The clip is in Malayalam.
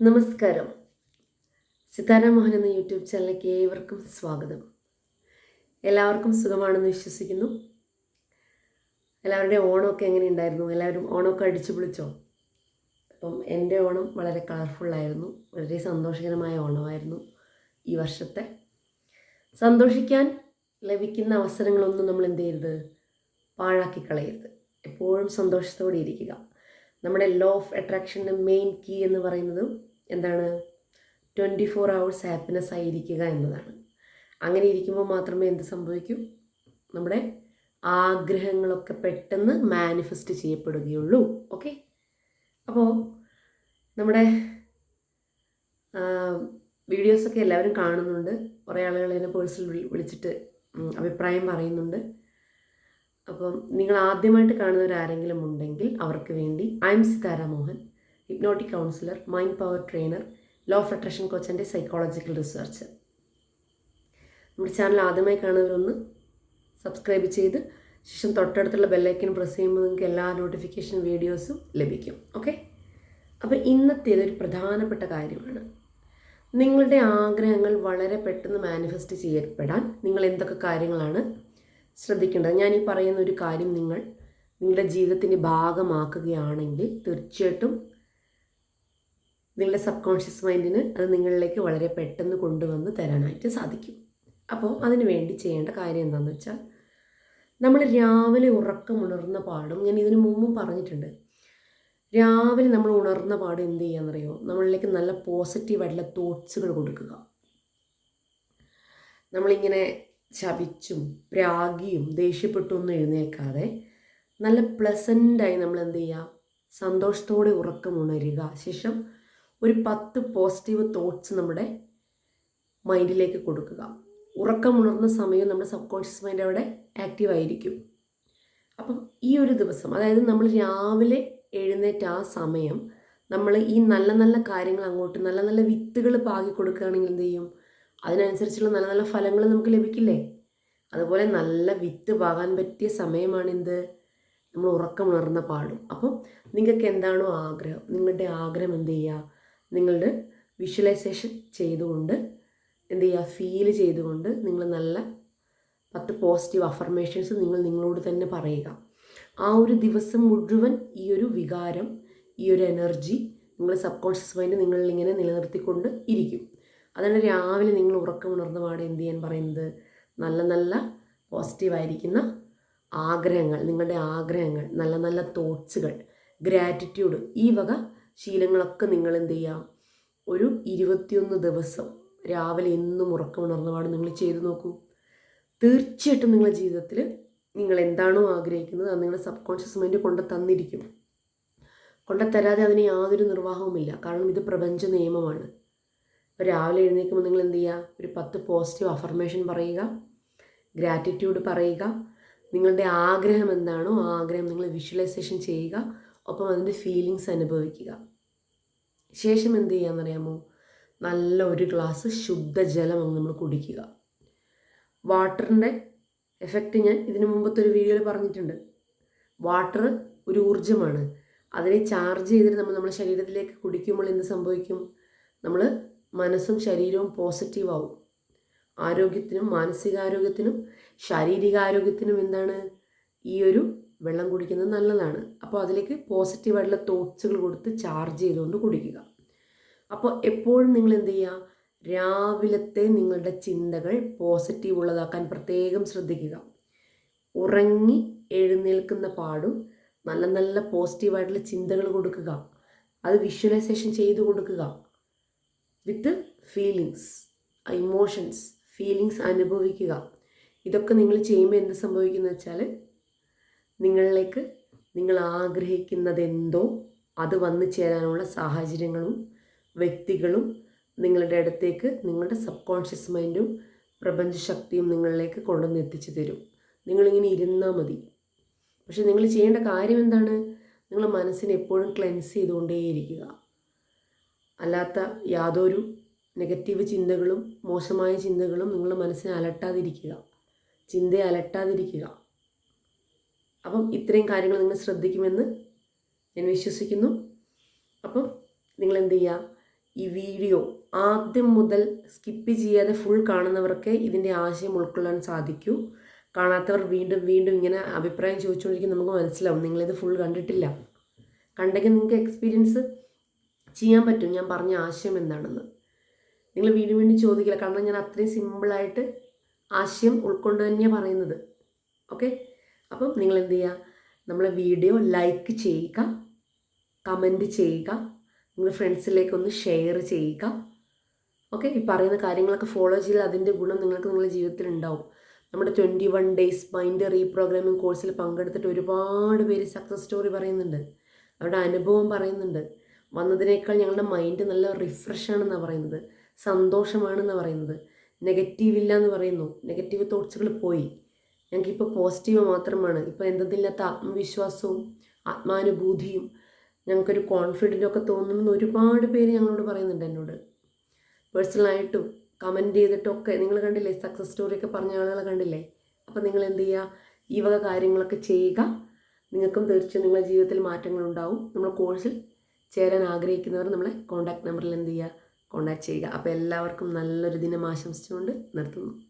നമസ്കാരം. സിതാരാമോഹൻ എന്ന യൂട്യൂബ് ചാനലിലേക്ക് ഏവർക്കും സ്വാഗതം. എല്ലാവർക്കും സുഖമാണെന്ന് വിശ്വസിക്കുന്നു. എല്ലാവരുടെയും ഓണമൊക്കെ എങ്ങനെ ഉണ്ടായിരുന്നു എല്ലാവരും ഓണമൊക്കെ അടിച്ചു പൊളിച്ചോ? അപ്പം എന്റെ ഓണം വളരെ കളർഫുള്ളായിരുന്നു വളരെ സന്തോഷകരമായ ഓണമായിരുന്നു ഈ വർഷത്തെ. സന്തോഷിക്കാൻ ലഭിക്കുന്ന അവസരങ്ങളൊന്നും നമ്മൾ എന്ത് ചെയ്യരുത്? പാഴാക്കി കളയരുത്. എപ്പോഴും സന്തോഷത്തോടെ ഇരിക്കുക. നമ്മുടെ ലോ ഓഫ് അട്രാക്ഷന്റെ മെയിൻ കീ എന്ന് പറയുന്നത് എന്താണ്? ട്വന്റി ഫോർ അവേഴ്സ് ഹാപ്പിനെസ് ആയിരിക്കുക എന്നതാണ്. അങ്ങനെ ഇരിക്കുമ്പോൾ മാത്രമേ എന്ത് സംഭവിക്കൂ? നമ്മുടെ ആഗ്രഹങ്ങളൊക്കെ പെട്ടെന്ന് മാനിഫെസ്റ്റ് ചെയ്യപ്പെടുകയുള്ളൂ. ഓക്കെ അപ്പോൾ നമ്മുടെ വീഡിയോസൊക്കെ എല്ലാവരും കാണുന്നുണ്ട്. കുറേ ആളുകൾ എന്നെ പേഴ്സണൽ വിളിച്ചിട്ട് അഭിപ്രായം പറയുന്നുണ്ട്. അപ്പം നിങ്ങൾ ആദ്യമായിട്ട് കാണുന്നവർ ആരെങ്കിലും ഉണ്ടെങ്കിൽ അവർക്ക് വേണ്ടി I'm Sithara Mohan hypnotic counsellor mind power trainer law of attraction കോച്ചിന്റെ psychological research നമ്മുടെ ചാനൽ ആദ്യമായി കാണുന്നവരൊന്ന് സബ്സ്ക്രൈബ് ചെയ്ത് ശേഷം തൊട്ടടുത്തുള്ള ബെല്ലൈക്കൻ പ്രസ് ചെയ്യുമ്പോൾ നിങ്ങൾക്ക് എല്ലാ നോട്ടിഫിക്കേഷൻ വീഡിയോസും ലഭിക്കും. ഓക്കെ അപ്പോൾ ഇന്നത്തേത് പ്രധാനപ്പെട്ട കാര്യമാണ്? നിങ്ങളുടെ ആഗ്രഹങ്ങൾ വളരെ പെട്ടെന്ന് മാനിഫെസ്റ്റ് ചെയ്യപ്പെടാൻ നിങ്ങൾ എന്തൊക്കെ കാര്യങ്ങളാണ് ശ്രദ്ധിക്കേണ്ടത്. ഞാൻ ഈ പറയുന്ന ഒരു കാര്യം നിങ്ങൾ നിങ്ങളുടെ ജീവിതത്തിന്റെ ഭാഗമാക്കുകയാണെങ്കിൽ തീർച്ചയായിട്ടും നിങ്ങളുടെ സബ് കോൺഷ്യസ് മൈൻഡിന് അത് നിങ്ങളിലേക്ക് വളരെ പെട്ടെന്ന് കൊണ്ടുവന്ന് തരാനായിട്ട് സാധിക്കും. അപ്പോൾ അതിന് വേണ്ടി ചെയ്യേണ്ട കാര്യം എന്താണെന്ന് വെച്ചാൽ നമ്മൾ രാവിലെ ഉറക്കം ഉണർന്ന പാടും. ഞാൻ ഇതിനു മുമ്പും പറഞ്ഞിട്ടുണ്ട്. രാവിലെ നമ്മൾ ഉണർന്ന പാട് എന്ത് ചെയ്യാന്നറിയോ? നമ്മളിലേക്ക് നല്ല പോസിറ്റീവായിട്ടുള്ള തോട്ട്സുകൾ കൊടുക്കുക. നമ്മളിങ്ങനെ ശപിച്ചും പ്രാഗിയും ദേഷ്യപ്പെട്ടൊന്നും എഴുന്നേക്കാതെ നല്ല പ്ലസന്റായി നമ്മൾ എന്ത് ചെയ്യുക സന്തോഷത്തോടെ ഉറക്കം ഉണരുക. ശേഷം ഒരു പത്ത് പോസിറ്റീവ് തോട്ട്സ് നമ്മുടെ മൈൻഡിലേക്ക് കൊടുക്കുക. ഉറക്കം ഉണർന്ന സമയം നമ്മുടെ സബ് കോൺഷ്യസ് മൈൻഡ് അവിടെ ആക്റ്റീവ് ആയിരിക്കും. അപ്പം ഈ ഒരു ദിവസം അതായത് നമ്മൾ രാവിലെ എഴുന്നേറ്റ ആ സമയം നമ്മൾ ഈ നല്ല നല്ല കാര്യങ്ങൾ അങ്ങോട്ട് നല്ല നല്ല വിത്തുകൾ പാകി കൊടുക്കുകയാണെങ്കിൽ എന്ത് ചെയ്യും അതിനനുസരിച്ചുള്ള നല്ല നല്ല ഫലങ്ങൾ നമുക്ക് ലഭിക്കില്ലേ? അതുപോലെ നല്ല വിത്ത് പാകാൻ പറ്റിയ സമയമാണിന്ത് നമ്മൾ ഉറക്കം ഉണർന്ന പാടും. അപ്പം നിങ്ങൾക്ക് എന്താണോ ആഗ്രഹം നിങ്ങളുടെ ആഗ്രഹം എന്ത് ചെയ്യുക നിങ്ങളുടെ വിഷ്വലൈസേഷൻ ചെയ്തുകൊണ്ട് എന്ത് ചെയ്യുക ഫീൽ ചെയ്തുകൊണ്ട് നിങ്ങൾ നല്ല പത്ത് പോസിറ്റീവ് അഫർമേഷൻസ് നിങ്ങൾ നിങ്ങളോട് തന്നെ പറയുക. ആ ഒരു ദിവസം മുഴുവൻ ഈ ഒരു വികാരം ഈ ഒരു എനർജി നിങ്ങൾ സബ് കോൺഷ്യസ് മൈൻഡ് നിങ്ങളിങ്ങനെ നിലനിർത്തിക്കൊണ്ട് ഇരിക്കും. അതാണ് രാവിലെ നിങ്ങൾ ഉറക്കം ഉണർന്ന പാടെ എന്ത് ചെയ്യാൻ പറയുന്നത്? നല്ല നല്ല പോസിറ്റീവായിരിക്കുന്ന ആഗ്രഹങ്ങൾ നിങ്ങളുടെ ആഗ്രഹങ്ങൾ നല്ല നല്ല തോട്ട്സുകൾ ഗ്രാറ്റിറ്റ്യൂഡ് ഈ വക ശീലങ്ങളൊക്കെ നിങ്ങൾ എന്ത് ചെയ്യുക ഒരു ഇരുപത്തിയൊന്ന് ദിവസം രാവിലെ എന്നും ഉറക്കം ഉണർന്നപാട് നിങ്ങൾ ചെയ്തു നോക്കൂ. തീർച്ചയായിട്ടും നിങ്ങളുടെ ജീവിതത്തിൽ നിങ്ങൾ എന്താണോ ആഗ്രഹിക്കുന്നത് അത് നിങ്ങളുടെ സബ് കോൺഷ്യസ് മൈൻഡ് കൊണ്ട് തന്നിരിക്കും. കൊണ്ടുതരാതെ അതിന് യാതൊരു നിർവാഹവുമില്ല. കാരണം ഇത് പ്രപഞ്ച നിയമമാണ്. രാവിലെ എഴുന്നേൽക്കുമ്പോൾ നിങ്ങൾ എന്ത് ചെയ്യുക ഒരു പത്ത് പോസിറ്റീവ് അഫർമേഷൻ പറയുക. ഗ്രാറ്റിറ്റ്യൂഡ് പറയുക. നിങ്ങളുടെ ആഗ്രഹം എന്താണോ ആ ആഗ്രഹം നിങ്ങൾ വിഷ്വലൈസേഷൻ ചെയ്യുക. ഒപ്പം അതിന്റെ ഫീലിങ്സ് അനുഭവിക്കുക. ശേഷം എന്ത് ചെയ്യാമെന്നറിയാമോ നല്ല ഒരു ഗ്ലാസ് ശുദ്ധജലം അങ്ങ് നമ്മൾ കുടിക്കുക. വാട്ടറിന്റെ എഫക്റ്റ് ഞാൻ ഇതിനു മുമ്പത്തെ ഒരു വീഡിയോയിൽ പറഞ്ഞിട്ടുണ്ട്. വാട്ടർ ഒരു ഊർജമാണ്. അതിനെ ചാർജ് ചെയ്തിട്ട് നമ്മൾ നമ്മുടെ ശരീരത്തിലേക്ക് കുടിക്കുമ്പോൾ എന്ത് സംഭവിക്കും? നമ്മൾ മനസ്സും ശരീരവും പോസിറ്റീവ് ആവും. ആരോഗ്യത്തിനും മാനസികാരോഗ്യത്തിനും ശാരീരികാരോഗ്യത്തിനും എന്താണ് ഈ ഒരു വെള്ളം കുടിക്കുന്നത് നല്ലതാണ്. അപ്പോൾ അതിലേക്ക് പോസിറ്റീവായിട്ടുള്ള തോട്ട്സുകൾ കൊടുത്ത് ചാർജ് ചെയ്തുകൊണ്ട് കുടിക്കുക. അപ്പോൾ എപ്പോഴും നിങ്ങൾ എന്ത് ചെയ്യുക? രാവിലത്തെ നിങ്ങളുടെ ചിന്തകൾ പോസിറ്റീവ് ഉള്ളതാക്കാൻ പ്രത്യേകം ശ്രദ്ധിക്കുക. ഉറങ്ങി എഴുന്നേൽക്കുന്ന പാടും നല്ല നല്ല പോസിറ്റീവായിട്ടുള്ള ചിന്തകൾ കൊടുക്കുക. അത് വിഷ്വലൈസേഷൻ ചെയ്തു കൊടുക്കുക. വിത്ത് ഫീലിങ്സ് ഇമോഷൻസ്. ഫീലിങ്സ് അനുഭവിക്കുക. ഇതൊക്കെ നിങ്ങൾ ചെയ്യുമ്പോൾ എന്ത് സംഭവിക്കുന്നത് വെച്ചാൽ നിങ്ങളിലേക്ക് നിങ്ങൾ ആഗ്രഹിക്കുന്നതെന്തോ അത് വന്നു ചേരാനുള്ള സാഹചര്യങ്ങളും വ്യക്തികളും നിങ്ങളുടെ അടുത്തേക്ക് നിങ്ങളുടെ സബ് കോൺഷ്യസ് മൈൻഡും പ്രപഞ്ചശക്തിയും നിങ്ങളിലേക്ക് കൊണ്ടുവന്ന് എത്തിച്ചു തരും. നിങ്ങളിങ്ങനെ ഇരുന്നാൽ മതി. പക്ഷെ നിങ്ങൾ ചെയ്യേണ്ട കാര്യം എന്താണ്? നിങ്ങൾ മനസ്സിനെ എപ്പോഴും ക്ലെൻസ് ചെയ്തുകൊണ്ടേയിരിക്കുക. അല്ലാത്ത യാതൊരു നെഗറ്റീവ് ചിന്തകളും മോശമായ ചിന്തകളും നിങ്ങളുടെ മനസ്സിനെ അലട്ടാതിരിക്കുക. ചിന്തയെ അലട്ടാതിരിക്കുക. അപ്പം ഇത്രയും കാര്യങ്ങൾ നിങ്ങൾ ശ്രദ്ധിക്കുമെന്ന് ഞാൻ വിശ്വസിക്കുന്നു. അപ്പം നിങ്ങൾ എന്ത് ചെയ്യുക? ഈ വീഡിയോ ആദ്യം മുതൽ സ്കിപ്പ് ചെയ്യാതെ ഫുൾ കാണുന്നവർക്ക് ഇതിന്റെ ആശയം ഉൾക്കൊള്ളാൻ സാധിക്കൂ. കാണാത്തവർ വീണ്ടും വീണ്ടും ഇങ്ങനെ അഭിപ്രായം ചോദിച്ചുകൊണ്ടിരിക്കും നമുക്ക് മനസ്സിലാവും നിങ്ങളിത് ഫുൾ കണ്ടിട്ടില്ല. കണ്ടെങ്കിൽ നിങ്ങൾക്ക് എക്സ്പീരിയൻസ് ചെയ്യാൻ പറ്റും. ഞാൻ പറഞ്ഞ ആശയം എന്താണെന്ന്. നിങ്ങൾ വീണ്ടും വീണ്ടും ചോദിക്കില്ല. കാരണം ഞാൻ അത്രയും സിമ്പിളായിട്ട് ആശയം ഉൾക്കൊണ്ട് തന്നെയാണ് പറയുന്നത്. ഓക്കെ അപ്പം നിങ്ങൾ എന്ത് ചെയ്യുക നമ്മളെ വീഡിയോ ലൈക്ക് ചെയ്യുക കമന്റ് ചെയ്യുക നിങ്ങൾ ഫ്രണ്ട്സിലേക്ക് ഒന്ന് ഷെയർ ചെയ്യുക. ഓക്കെ ഈ പറയുന്ന കാര്യങ്ങളൊക്കെ ഫോളോ ചെയ്താൽ അതിന്റെ ഗുണം നിങ്ങൾക്ക് നിങ്ങളുടെ ജീവിതത്തിൽ ഉണ്ടാവും. നമ്മുടെ twenty one days mind reprogramming കോഴ്സിൽ പങ്കെടുത്തിട്ട് ഒരുപാട് പേര് സക്സസ് സ്റ്റോറി പറയുന്നുണ്ട്. അവരുടെ അനുഭവം പറയുന്നുണ്ട്. വന്നതിനേക്കാൾ ഞങ്ങളുടെ മൈൻഡ് നല്ല റിഫ്രഷ് ആണെന്നാണ് പറയുന്നത്. സന്തോഷമാണെന്നാണ് പറയുന്നത്. നെഗറ്റീവ് ഇല്ല എന്ന് പറയുന്നു. നെഗറ്റീവ് തോട്ട്സുകൾ പോയി. ഞങ്ങൾക്കിപ്പോൾ പോസിറ്റീവ് മാത്രമാണ്. ഇപ്പോൾ എന്തെന്നില്ലാത്ത ആത്മവിശ്വാസവും ആത്മാനുഭൂതിയും ഞങ്ങൾക്കൊരു കോൺഫിഡന്റ് ഒക്കെ തോന്നുമെന്ന് ഒരുപാട് പേര് ഞങ്ങളോട് പറയുന്നുണ്ട് എന്നോട്. പേഴ്സണലായിട്ടും കമന്റ് ചെയ്തിട്ടൊക്കെ നിങ്ങൾ കണ്ടില്ലേ? സക്സസ് സ്റ്റോറിയൊക്കെ പറഞ്ഞ ആളുകളെ കണ്ടില്ലേ? അപ്പോൾ നിങ്ങൾ എന്ത് ചെയ്യുക ഈ വക കാര്യങ്ങളൊക്കെ ചെയ്യുക. നിങ്ങൾക്കും തീർച്ചയായും നിങ്ങളുടെ ജീവിതത്തിൽ മാറ്റങ്ങളുണ്ടാവും. നമ്മൾ കോഴ്സിൽ ചേരാൻ ആഗ്രഹിക്കുന്നവർ നമ്മളെ കോൺടാക്ട് നമ്പറിൽ എന്ത് ചെയ്യുക കോൺടാക്ട് ചെയ്യുക. അപ്പോൾ എല്ലാവർക്കും നല്ലൊരു ദിനം ആശംസിച്ചുകൊണ്ട് നിർത്തുന്നു.